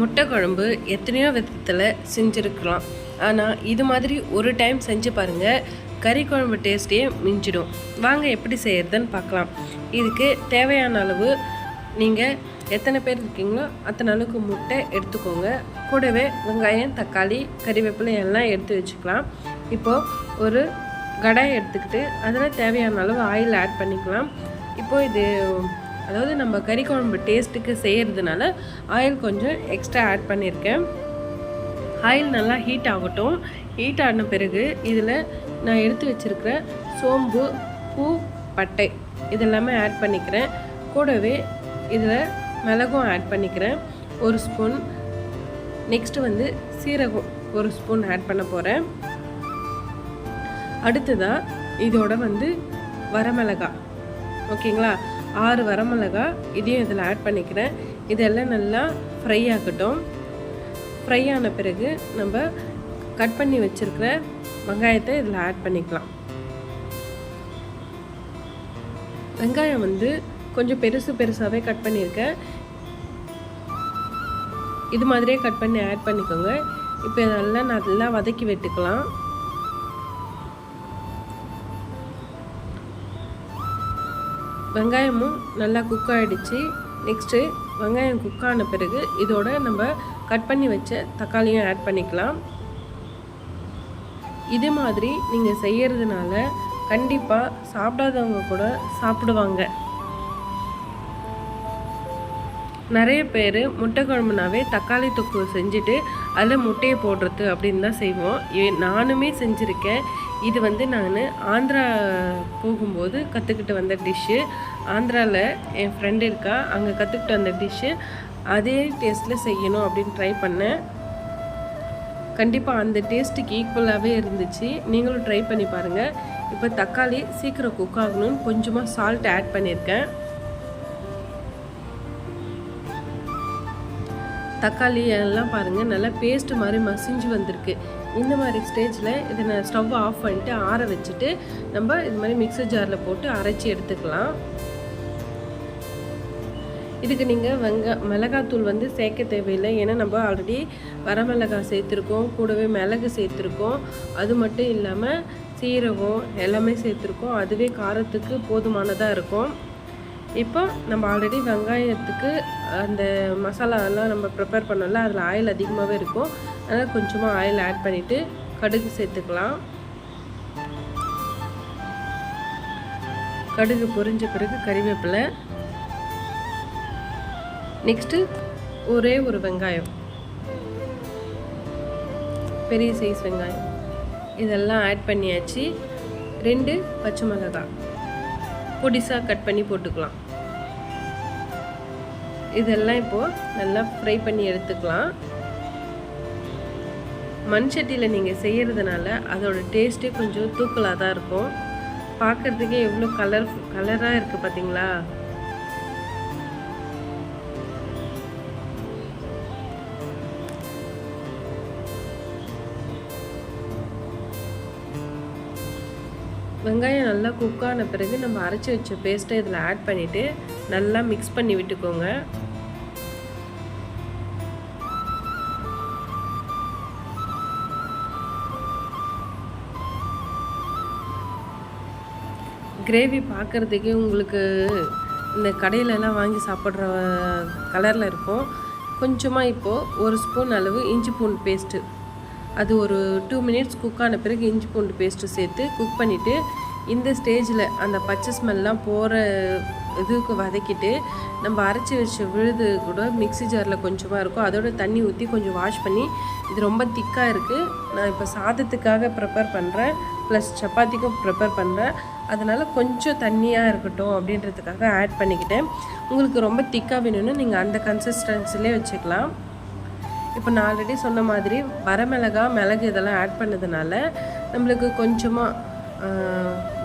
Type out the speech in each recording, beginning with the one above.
முட்டை குழம்பு எத்தனையோ விதத்தில் செஞ்சுருக்கலாம். ஆனால் இது மாதிரி ஒரு டைம் செஞ்சு பாருங்கள் கறி குழம்பு டேஸ்ட்டே மிஞ்சிடும். வாங்க எப்படி செய்யறதுன்னு பார்க்கலாம். இதுக்கு தேவையான அளவு நீங்கள் எத்தனை பேர் இருக்கீங்களோ அத்தனை அளவுக்கு முட்டை எடுத்துக்கோங்க. கூடவே வெங்காயம் தக்காளி கறிவேப்பிலை எல்லாம் எடுத்து வச்சுக்கலாம். இப்போது ஒரு கடாய் எடுத்துக்கிட்டு அதில் தேவையான அளவு ஆயில் ஆட் பண்ணிக்கலாம். இப்போ இது அதாவது நம்ம கறி குழம்பு டேஸ்ட்டுக்கு செய்கிறதுனால ஆயில் கொஞ்சம் எக்ஸ்ட்ரா ஆட் பண்ணியிருக்கேன். ஆயில் நல்லா ஹீட் ஆகட்டும். ஹீட் ஆன பிறகு இதில் நான் எடுத்து வச்சுருக்கிற சோம்பு பூ பட்டை இதெல்லாமே ஆட் பண்ணிக்கிறேன். கூடவே இதில் மிளகும் ஆட் பண்ணிக்கிறேன். ஒரு ஸ்பூன் நெக்ஸ்ட்டு வந்து சீரகம் ஒரு ஸ்பூன் ஆட் பண்ண போகிறேன் அடுத்ததாக இதோட வந்து வரமிளகா ஓகேங்களா? ஆறு வரமிளகா இதையும் இதில் ஆட் பண்ணிக்கிறேன். இதெல்லாம் நல்லா ஃப்ரை ஆகட்டும். ஃப்ரை ஆன பிறகு நம்ம கட் பண்ணி வச்சுருக்கிற வெங்காயத்தை இதில் ஆட் பண்ணிக்கலாம். வெங்காயம் வந்து கொஞ்சம் பெருசு பெருசாகவே கட் பண்ணியிருக்கேன். இது மாதிரியே கட் பண்ணி ஆட் பண்ணிக்கோங்க. இப்போ இதெல்லாம் நல்லா வதக்கி விட்டுக்கலாம். வெங்காயமும் நல்லா குக் ஆகிடுச்சு நெக்ஸ்ட்டு வெங்காயம் குக் ஆன பிறகு இதோட நம்ம கட் பண்ணி வச்ச தக்காளியும் ஆட் பண்ணிக்கலாம். இது மாதிரி நீங்கள் செய்கிறதுனால கண்டிப்பாக சாப்பிடாதவங்க கூட சாப்பிடுவாங்க. நிறைய பேர் முட்டை குழம்புனாவே தக்காளி தொக்கு செஞ்சுட்டு அதில் முட்டையை போடுறது அப்படின்னு தான் செய்வோம். நானுமே செஞ்சுருக்கேன். இது வந்து நான் ஆந்திரா போகும்போது கற்றுக்கிட்டு வந்த டிஷ்ஷு. ஆந்திராவில் என் ஃப்ரெண்டு இருக்கா அங்கே கற்றுக்கிட்டு வந்த டிஷ்ஷு. அதே டேஸ்ட்டில் செய்யணும் அப்படின்னு ட்ரை பண்ணேன். கண்டிப்பாக அந்த டேஸ்ட்டுக்கு ஈக்குவலாகவே இருந்துச்சு. நீங்களும் ட்ரை பண்ணி பாருங்கள் இப்போ தக்காளி சீக்கிரம் குக் ஆகணும்னு கொஞ்சமாக சால்ட் ஆட் பண்ணியிருக்கேன். தக்காளி எல்லாம் பாருங்கள் நல்லா பேஸ்ட் மாதிரி மசிஞ்சு வந்திருக்கு. இந்த மாதிரி ஸ்டேஜில் இதை நான் ஸ்டவ் ஆஃப் பண்ணிட்டு ஆற வச்சுட்டு நம்ம இது மாதிரி மிக்சர் ஜாரில் போட்டு அரைச்சி எடுத்துக்கலாம். இதுக்கு நீங்கள் வெங்க மிளகாத்தூள் வந்து சேர்க்க தேவையில்லை. ஏன்னா நம்ம ஆல்ரெடி வரமிளகாய் சேர்த்துருக்கோம் கூடவே மிளகு சேர்த்துருக்கோம். அது மட்டும் இல்லாமல் சீரகம் எல்லாமே சேர்த்துருக்கோம். அதுவே காரத்துக்கு போதுமானதாக இருக்கும். இப்போ நம்ம ஆல்ரெடி வெங்காயத்துக்கு அந்த மசாலாலாம் நம்ம ப்ரிப்பேர் பண்ணோம்ல அதில் ஆயில் அதிகமாகவே இருக்கும். அதனால் கொஞ்சமாக ஆயில் ஆட் பண்ணிவிட்டு கடுகு சேர்த்துக்கலாம். கடுகு பொரிஞ்ச பிறகு கறிவேப்பிலை. நெக்ஸ்ட்டு ஒரே ஒரு வெங்காயம். பெரிய சைஸ் வெங்காயம். இதெல்லாம் ஆட் பண்ணியாச்சு. ரெண்டு பச்சை மிளகாய். பொடிசாக கட் பண்ணி போட்டுக்கலாம். இதெல்லாம் இப்போது நல்லா ஃப்ரை பண்ணி எடுத்துக்கலாம். மண் சட்டியில் நீங்கள் செய்கிறதுனால அதோட டேஸ்ட்டே கொஞ்சம் தூக்கலாக தான் இருக்கும். பார்க்குறதுக்கே எவ்வளோ கலர் கலராக இருக்குது பார்த்தீங்களா வெங்காயம் நல்லா குக் ஆன பிறகு நம்ம அரைச்சி வச்ச பேஸ்ட்டை இதில் ஆட் பண்ணிவிட்டு நல்லா மிக்ஸ் பண்ணி விட்டுக்கோங்க. கிரேவி பார்க்குறதுக்கே உங்களுக்கு இந்த கடையிலலாம் வாங்கி சாப்பிட்ற கலரில் இருக்கும். கொஞ்சமாக இப்போது ஒரு ஸ்பூன் அளவு இஞ்சி பூண்டு பேஸ்ட்டு அது ஒரு டூ மினிட்ஸ் குக் ஆன பிறகு இஞ்சி பூண்டு பேஸ்ட்டு சேர்த்து குக் பண்ணிவிட்டு இந்த ஸ்டேஜில் அந்த பச்சை ஸ்மெல்லாம் போகிற இதுக்கு வதக்கிட்டு நம்ம அரைச்சி வச்ச விழுது கூட மிக்ஸி ஜாரில் கொஞ்சமாக இருக்கும். அதோட தண்ணி ஊற்றி கொஞ்சம் வாஷ் பண்ணி இது ரொம்ப திக்காக இருக்குது நான் இப்போ சாதத்துக்காக ப்ரிப்பேர் பண்ணுறேன் ப்ளஸ் சப்பாத்திக்கும் ப்ரிப்பேர் பண்ணுறேன் அதனால் கொஞ்சம் தண்ணியாக இருக்கட்டும் அப்படின்றதுக்காக ஆட் பண்ணிக்கிட்டேன். உங்களுக்கு ரொம்ப திக்காக வேணும்னா நீங்கள் அந்த கன்சிஸ்டன்சிலே வச்சுக்கலாம். இப்போ நான் ஆல்ரெடி சொன்ன மாதிரி வரமிளகா மிளகு இதெல்லாம் ஆட் பண்ணதுனால நம்மளுக்கு கொஞ்சமாக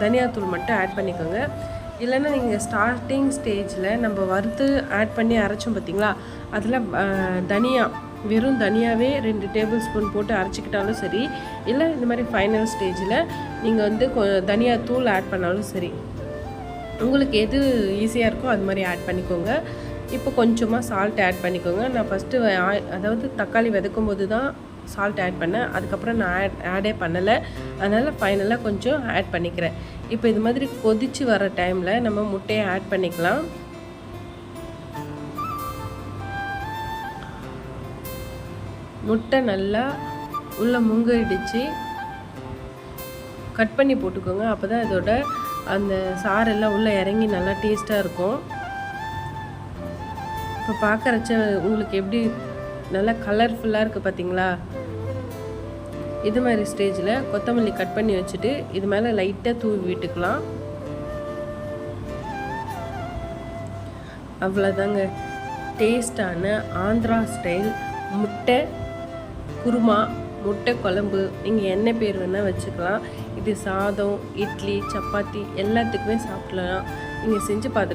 தனியாத்தூள் மட்டும் ஆட் பண்ணிக்கோங்க. இல்லைன்னா நீங்கள் ஸ்டார்டிங் ஸ்டேஜில் நம்ம வறுத்து ஆட் பண்ணி அரைச்சோம் பார்த்தீங்களா அதில் தனியாக வெறும் தனியாகவே ரெண்டு டேபிள் ஸ்பூன் போட்டு அரைச்சிக்கிட்டாலும் சரி இல்லை இந்த மாதிரி ஃபைனல் ஸ்டேஜில் நீங்கள் வந்து கொ தனியாத்தூள் ஆட் பண்ணாலும் சரி. உங்களுக்கு எது ஈஸியாக இருக்கோ அது மாதிரி ஆட் பண்ணிக்கோங்க. இப்போ கொஞ்சமாக சால்ட் ஆட் பண்ணிக்கோங்க. நான் ஃபஸ்ட்டு அதாவது தக்காளி விதக்கும் போது தான் சால்ட் ஆட் பண்ணேன். அதுக்கப்புறம் நான் ஆட் ஆடே பண்ணலை. அதனால் ஃபைனலாக கொஞ்சம் ஆட் பண்ணிக்கிறேன். இப்போ இது மாதிரி கொதித்து வர டைமில் நம்ம முட்டையை ஆட் பண்ணிக்கலாம். முட்டை நல்லா உள்ளே முங்கடிச்சு. இடித்து கட் பண்ணி போட்டுக்கோங்க. அப்போ தான் இதோட அந்த சாரெல்லாம் உள்ளே இறங்கி நல்லா டேஸ்ட்டாக இருக்கும். இப்போ பார்க்குறச்ச உங்களுக்கு எப்படி நல்லா கலர்ஃபுல்லாக இருக்குது பார்த்தீங்களா? இது மாதிரி ஸ்டேஜில் கொத்தமல்லி கட் பண்ணி வச்சுட்டு இது மேலே லைட்டாக தூவி விட்டுக்கலாம். அவ்வளோதாங்க டேஸ்டான ஆந்திரா ஸ்டைல் முட்டை குருமா முட்டை குழம்பு நீங்கள் என்ன பேர் வேணால் வச்சுக்கலாம். இது சாதம் இட்லி சப்பாத்தி எல்லாத்துக்குமே சாப்பிடலாம். நீங்கள் செஞ்சு பார்த்துட்டு